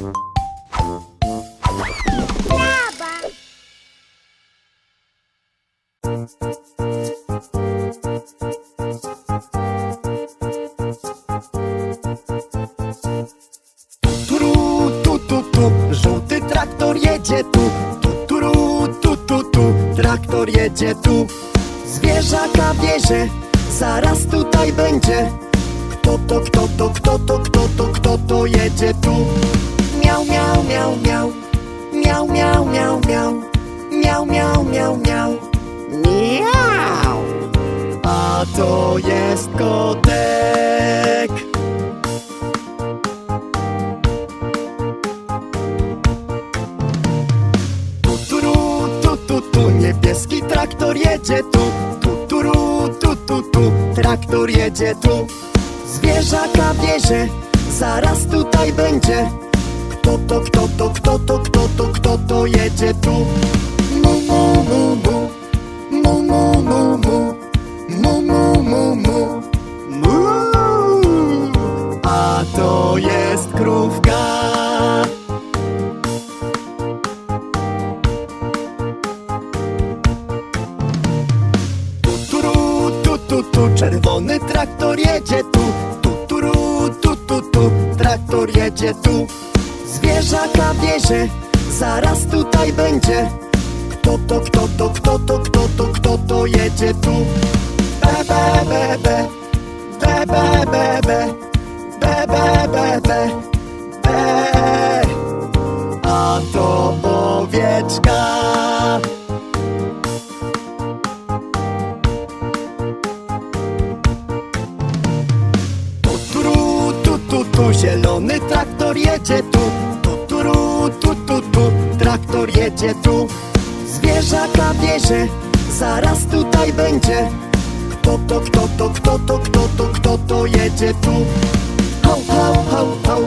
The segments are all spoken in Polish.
Turu, tu, tu, tu, jedzie tu. Tu, tu, traktor jedzie tu. Zaraz tutaj będzie. Kto to, kto to, kto to, kto to, kto to jedzie tu? miau, miau, miau, miau. Miau, miau, miau, miau. Miau, miau, miau, miau. Miau. A to jest kotek. Tuturu, tu, tu, tu, niebieski traktor jedzie tu. Tuturu, tu, tu, tu, traktor jedzie tu. Zwierzaka bierze, zaraz tutaj będzie. Kto to, kto to, kto to, kto to, kto to jedzie tu? Mu, mu, mu, mu. Mu, mu, mu, mu. Mu, mu, mu, mu. Mu. A to jest krówka. Tu, turu, tu, czerwony traktor jedzie tu. Tu, turu, tu, tu, tu, traktor jedzie tu zwierzaka wiezie. Zaraz tutaj będzie. Kto to, kto to, kto to, kto to, kto to jedzie tu? Be, be, be, be. Be, be, be, be. Be, be, be, be. Be. A to owieczka Tu, tu, tu, tu, tu, tu tu, traktor jedzie tu. Zwierzaka bierze, zaraz tutaj będzie. Kto to, kto to, kto to, kto to, kto to jedzie tu? Hau, hau, hau, hau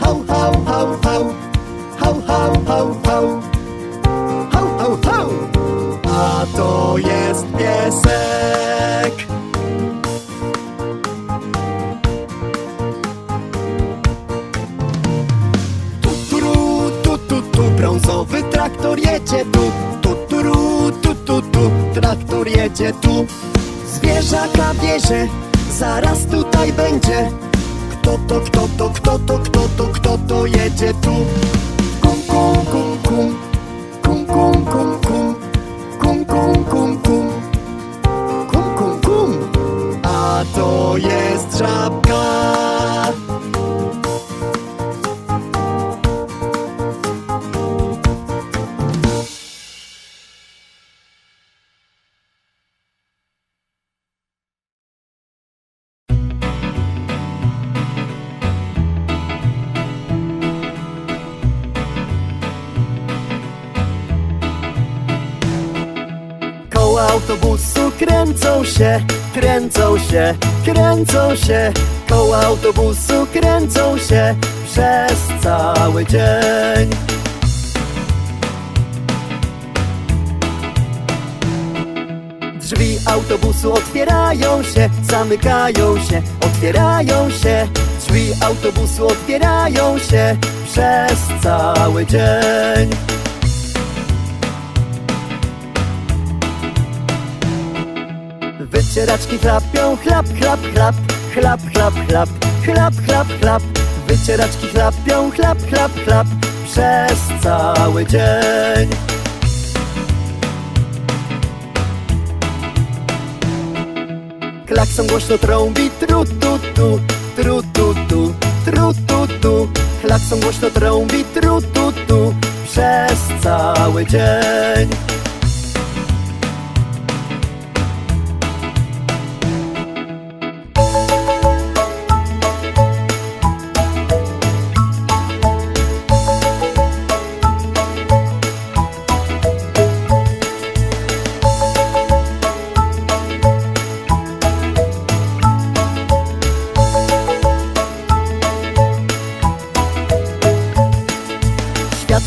Hau, hau, hau, hau Hau, hau, hau, hau Hau, hau, hau A to jest piesek. Jedzie tu. Tu, turu, tu, tu, tu, traktor jedzie tu. Zwierzaka bierze, zaraz tutaj będzie. Kto to, kto to, kto to, kto to, kto to jedzie tu? Kum, kum, kum, kum. Kum, kum, kum, kum. Kum, kum, kum, kum. Kum, kum, kum. A to jest żabka. Koła autobusu kręcą się, kręcą się, kręcą się. Koła autobusu kręcą się przez cały dzień. Drzwi autobusu otwierają się, zamykają się, otwierają się. Drzwi autobusu otwierają się przez cały dzień. Wycieraczki chlapią, chlap, chlap, chlap Chlap, chlap, chlap, chlap, chlap, chlap. Wycieraczki chlapią, chlap, chlap, chlap Przez cały dzień. Klakson głośno trąbi, tru, tu, tu Tru, tu, tu, tru, tu, tu. Klakson głośno trąbi, tru, tu, tu Przez cały dzień.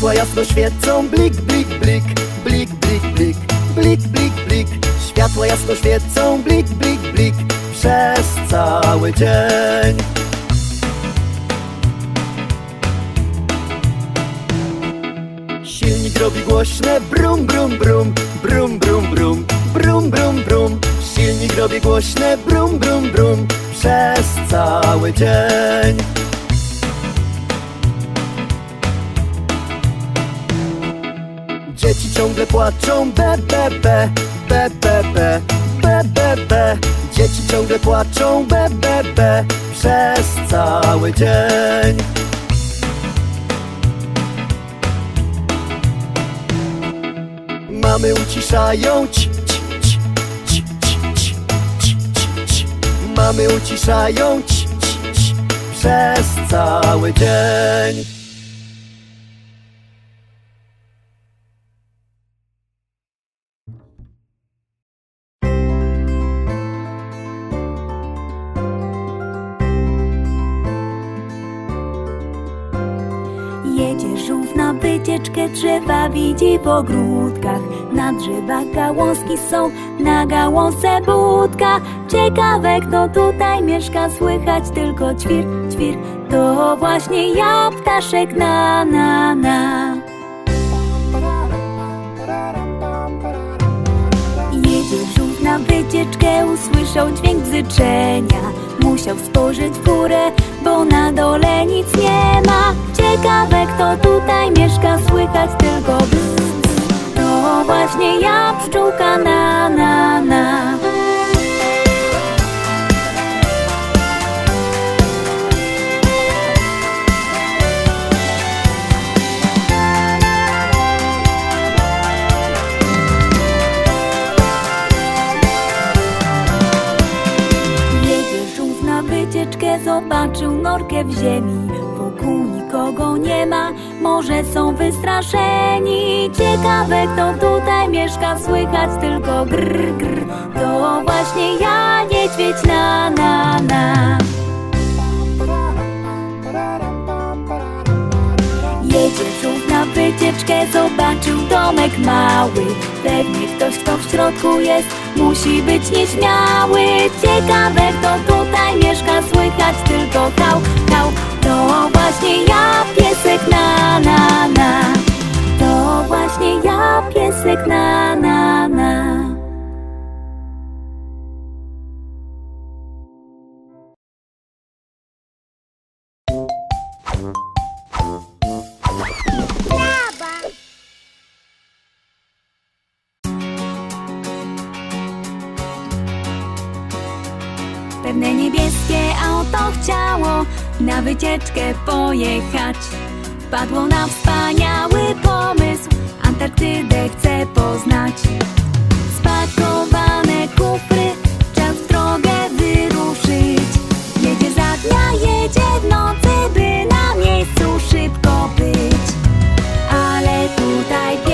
Światła jasno świecą, blik, blik, blik, blik, blik, blik, blik, blik, blik. Światła jasno świecą, blik, blik, blik, przez cały dzień. Silnik robi głośne brum, brum, brum, brum, brum, brum, brum, brum, brum. Silnik robi głośne brum, brum, brum przez cały dzień. Ciągle płaczą, be, be, be, be, be, be, be, be, be. Dzieci ciągle płaczą, be, be, be, przez cały dzień. Mamy uciszają ci, ci, ci, ci, ci, ci, ci, ci. Mamy uciszają ci, ci, ci, przez cały dzień. Jedzie żółw na wycieczkę, drzewa widzi w ogródkach. Na drzewach gałązki są, na gałązce budka. Ciekawe, kto tutaj mieszka, słychać tylko ćwir, ćwir. To właśnie ja, ptaszek na, na, na. Jedzie żółw na wycieczkę, usłyszał dźwięk bzyczenia Musiał spojrzeć w górę, bo na dole nic nie ma Ciekawe kto tutaj mieszka, słychać tylko bzz, bzz. To właśnie ja, pszczółka na, na, na zobaczył norkę w ziemi. Wokół nikogo nie ma, może są wystraszeni. Ciekawe kto tutaj mieszka, słychać tylko grr, grr To właśnie ja, niedźwiedź na, na, na. Jedzie żółw na wycieczkę, zobaczył domek mały. Pewnie ktoś, kto w środku jest, musi być nieśmiały Ciekawe, kto tutaj mieszka, słychać tylko hał, hał To właśnie ja, piesek na, na, na. To właśnie ja, piesek na, na wycieczkę pojechać. Wpadło na wspaniały pomysł, Antarktydę chce poznać. Spakowane kufry, czas w drogę wyruszyć. Jedzie za dnia, jedzie w nocy, by na miejscu szybko być. Ale tutaj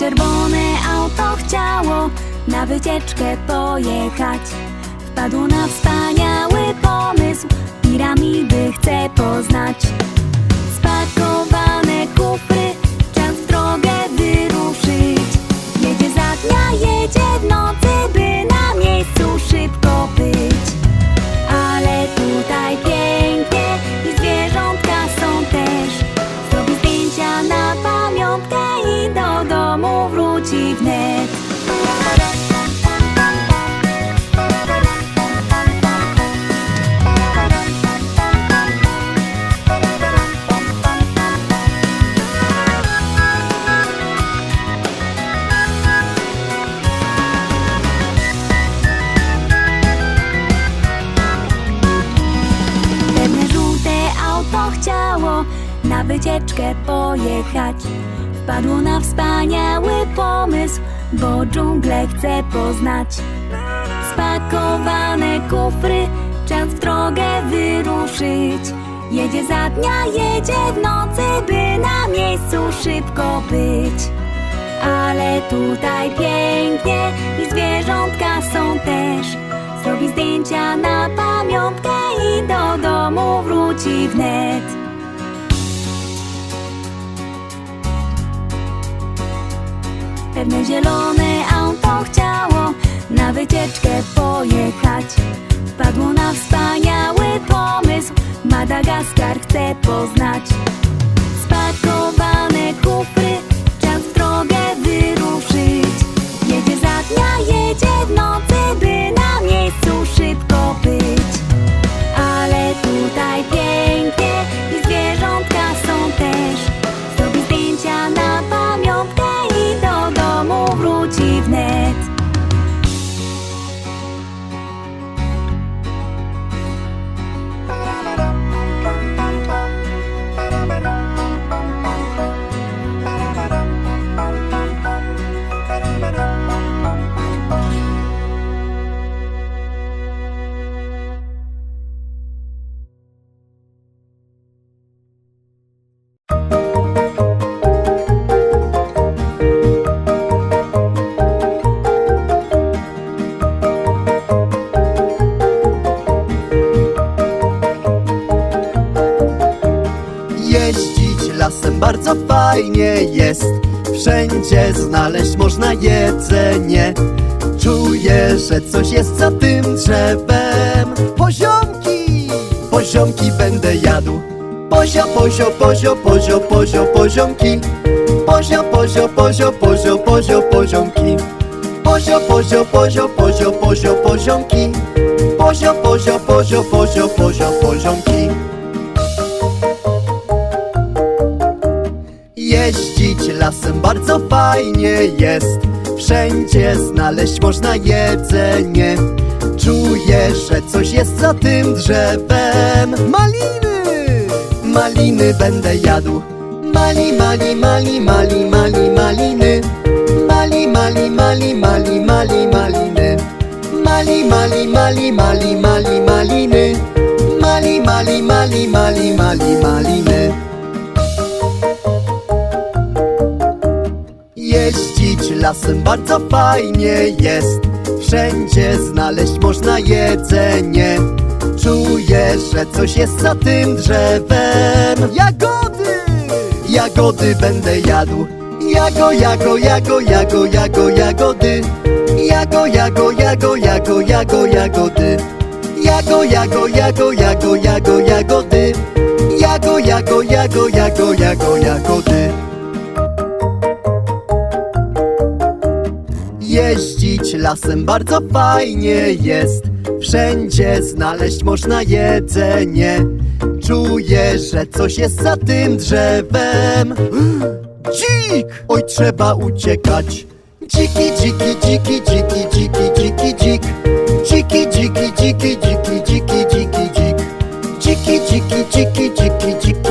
czerwone auto chciało na wycieczkę pojechać. Wpadło na wspaniały pomysł, piramidy chce poznać. Spakowane kufry, czas w drogę wyruszyć. Jedzie za dnia, jedzie w wycieczkę pojechać. Wpadło na wspaniały pomysł, bo dżunglę chce poznać. Spakowane kufry, czas w drogę wyruszyć. Jedzie za dnia, jedzie w nocy, by na miejscu szybko być. Ale tutaj pięknie i zwierzątka są też. Zrobi zdjęcia na pamiątkę i do domu wróci wnet. Czarne, zielone znaleźć można jedzenie Czuję, że coś jest za tym drzewem Poziomki! Poziomki będę jadł Pozio, pozio, pozio, pozio, pozio, poziomki Pozio, pozio, pozio, pozio, pozio, poziomki Pozio, pozio, pozio, pozio, pozio, poziomki Pozio, pozio, pozio, pozio, pozio, poziomki Jeździć lasem. Bardzo fajnie jest. Wszędzie znaleźć można jedzenie. Czuję, że coś jest za tym drzewem. Maliny! Maliny będę jadł. Mali, mali, mali, mali, mali, maliny. Mali, mali, mali, mali, mali, maliny. Mali, mali, mali, mali, mali, maliny. Mali, mali, mali, mali, mali, maliny lasem bardzo fajnie jest Wszędzie znaleźć można jedzenie Czuję, że coś jest za tym drzewem Jagody! Jagody będę jadł Jago, jago, jago, jago, jago, jagody Jago, jago, jago, jago, jago, jagody Jago, jago, jago, jago, jago, jagody Jago, jago, jago, jago, jago, jagody lasem bardzo fajnie jest Wszędzie znaleźć można jedzenie Czuję, że coś jest za tym drzewem Dzik! Oj, trzeba uciekać Dziki, dziki, dziki, dziki, dziki, dziki, dzik Dziki, dziki, dziki, dziki, dziki, dziki, dzik Dziki, dziki, dziki, dziki, dziki